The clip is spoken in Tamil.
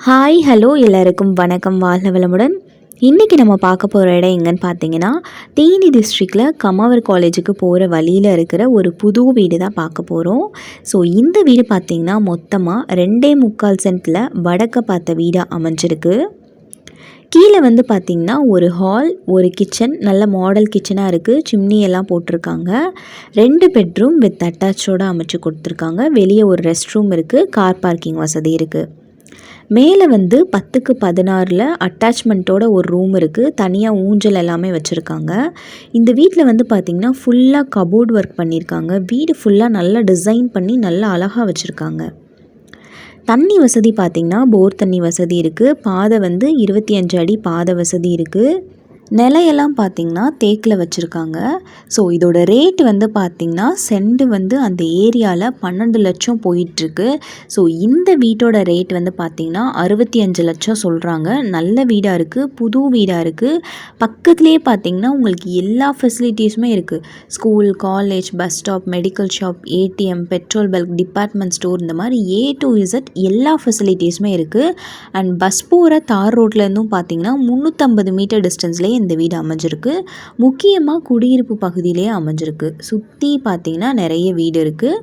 ஹாய் ஹலோ எல்லாருக்கும் வணக்கம். வாழ்க வளமுடன். இன்றைக்கி நம்ம பார்க்க போகிற இடம் எங்கன்னு பார்த்தீங்கன்னா தேனி டிஸ்ட்ரிக்டில் கமாவர் காலேஜுக்கு போகிற வழியில் இருக்கிற ஒரு புது வீடு தான் பார்க்க போகிறோம் ஸோ இந்த வீடு பார்த்திங்கன்னா மொத்தமாக ரெண்டே முக்கால் சென்ட்டில் வடக்க பார்த்த வீடாக அமைஞ்சிருக்கு. கீழே வந்து பார்த்திங்கன்னா ஒரு ஹால் ஒரு கிச்சன் நல்ல மாடல் கிச்சனாக இருக்குது சிம்னி எல்லாம் போட்டிருக்காங்க. ரெண்டு பெட்ரூம் வித் அட்டாச்சோடு அமைச்சு கொடுத்துருக்காங்க. வெளியே ஒரு ரெஸ்ட் ரூம் இருக்குது கார் பார்க்கிங் வசதி இருக்குது மேலே வந்து பத்துக்கு பதினாறில் அட்டாச்மெண்ட்டோட ஒரு ரூம் இருக்குது தனியாக ஊஞ்சல் எல்லாமே வச்சுருக்காங்க. இந்த வீட்டில் வந்து பார்த்திங்கன்னா ஃபுல்லாக கபோர்ட் ஒர்க் பண்ணியிருக்காங்க வீடு ஃபுல்லாக நல்லா டிசைன் பண்ணி நல்லா அழகாக வச்சுருக்காங்க. தண்ணி வசதி பார்த்திங்கன்னா போர் தண்ணி வசதி இருக்குது பாதை வந்து இருபத்தி அஞ்சு அடி பாதை வசதி இருக்குது நிலையெல்லாம் பார்த்திங்கன்னா தேக்கில் வச்சுருக்காங்க. ஸோ இதோட ரேட் வந்து பார்த்திங்கன்னா செண்டு வந்து அந்த ஏரியாவில் பன்னெண்டு லட்சம் போயிட்டுருக்கு. ஸோ இந்த வீட்டோட ரேட் வந்து பார்த்திங்கன்னா அறுபத்தி அஞ்சு லட்சம் சொல்கிறாங்க நல்ல வீடாக இருக்குது புது வீடாக இருக்குது பக்கத்துலேயே பார்த்திங்கன்னா உங்களுக்கு எல்லா ஃபெசிலிட்டிஸுமே இருக்குது school college bus stop medical shop ATM petrol bunk department store இந்த மாதிரி ஏ டு இசட் எல்லா ஃபெசிலிட்டிஸுமே இருக்குது அண்ட் பஸ் போகிற தார் ரோட்லேருந்தும் பார்த்திங்கன்னா முந்நூற்றம்பது மீட்டர் டிஸ்டன்ஸ்லேயே இந்த வீடு அமைஞ்சிருக்கு. முக்கியமாக குடியிருப்பு பகுதியிலே அமைஞ்சிருக்கு. சுற்றி பார்த்திங்கன்னா நிறைய வீடு இருக்குது